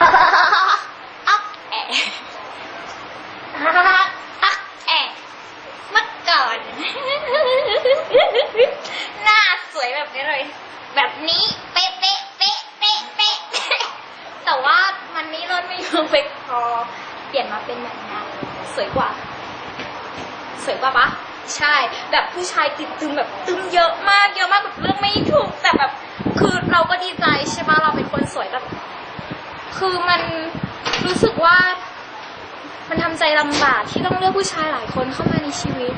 อักแอะอักแอะเมื่อก่อน หน้าสวยแบบนี้เลย แบบนี้ เป๊ะเป๊ะเป๊ะเป๊ะเป๊ะแต่ว่ามันนี้ลดไม่เพอร์เฟกพอ เปลี่ยนมาเป็นแบบนี้สวยกว่า สวยกว่าปะใช่ แบบผู้ชายติดตึมแบบตึมเยอะมากเยอะมากแบบเลือกไม่ถูก แต่แบบคือเราก็ดีใจใช่ไหมเราเป็นคนสวยแบบ คือมันรู้สึกว่า มันทำใจลำบากที่ต้องเลือกผู้ชายหลายคนเข้ามาในชีวิต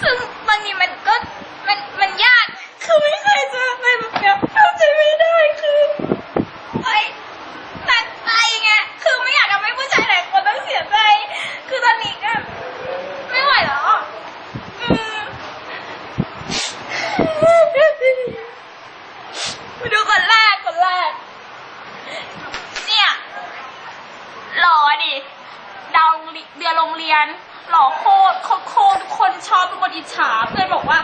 ซึ่งบางทีมันก็มันมันยาก คือไม่เคยเจออะไรแบบเนี้ยเข้าใจไม่ได้คือไอ้หนักใจไง คือไม่อยากทำให้ผู้ชายหลายคนต้องเสียใจ คือตอนนี้ก็ไม่ไหวแล้วอะอืม มาดูคนแรกคนแรก เนี่ย หล่อดิดาวเดือนโรงเรี ยน หล่อโคตรโคตรคตรทุกคนชอบทุกคนอิจฉาเพื่อนบอกว่า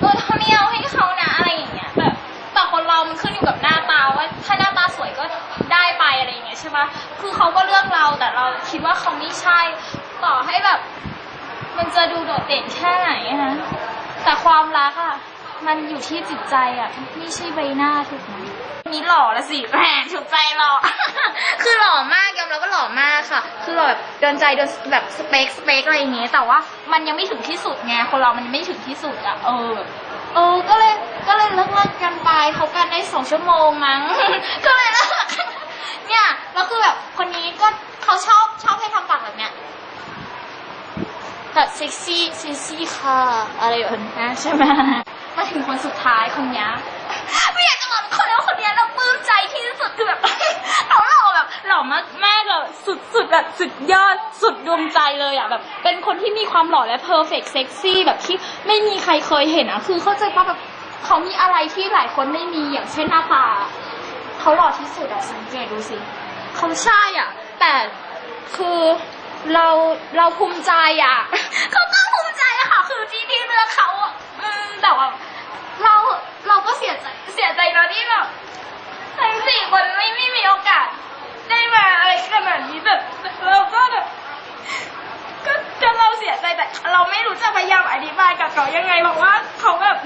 เออเขาไม่เอาให้เขานะอะไรอย่างเงี้ยแบบแต่คนเรามันขึ้นอยู่กับหน้าตาว่าถ้าหน้าตาสวยก็ได้ไปอะไรอย่างเงี้ยใช่ปะคือเขาก็เลือกเราแต่เราคิดว่าเขาไม่ใช่ ต่อให้แบบ มันจะดูโดดเด่นแค่ไหนอะนะแต่ความรักอะ มันอยู่ที่จิตใจอะไม่ใช่ใบหน้าถูกไหมนี่หล่อละสิแหมถูกใจหล่อ คือหล่อมากยอมรับว่าหล่อมากค่ะ คือหล่อแบบโดนใจโดนแบบสเปคสเปคอะไรอย่างเงี้ยแต่ว่ามันยังไม่ถึงที่สุดไงคนเรามันยังไม่ถึงที่สุดอะเออเออก็เลยก็เลยเลิกเลิกกันไปเขากันได้สองชั่วโมงมั้ง ก็เลยเลิกเนี่ยแล้วคือแบบคนนี้ก็เขาชอบชอบให้ทำปากแบบเนี้ยแบบเซ็กซี่เซ็กซี่ค่ะ อะไรแบบนี้ใช่ไหม มาถึงคนสุดท้ายคนเนี้ยไม่อยากจะบอกทุกคนเลยว่าคนเนี้ยเราปลื้มใจที่สุดคือแบบเขาหล่อแบบหล่อมากมากเลยสุดสุดแบบสุดยอดสุดดวงใจเลยอะแบบ เป็นคนที่มีความหล่อและเพอร์เฟกต์เซ็กซี่แบบที่ไม่มีใครเคยเห็นอะคือเข้าใจปะแบบเขามีอะไรที่หลายคนไม่มีอย่างเช่นหน้าตาเขาหล่อที่สุดอะสังเกตดูสิเขาใช่อะ แต่คือเราเราภูมิใจอะ เขาก็ภูมิใจอะค่ะ คือที่ที่เลือกเขาอะอืมแต่ว่า เราเราก็เสียใจเสียใจนะที่แบบทั้งสี่คนไม่ไม่มีโอกาส ได้มาอะไรขนาดนี้แบบเราก็แบบก็จนเราเสียใจแต่เราไม่รู้จะพยายามอธิบายกับเขายังไงบอกว่าเขาแบบ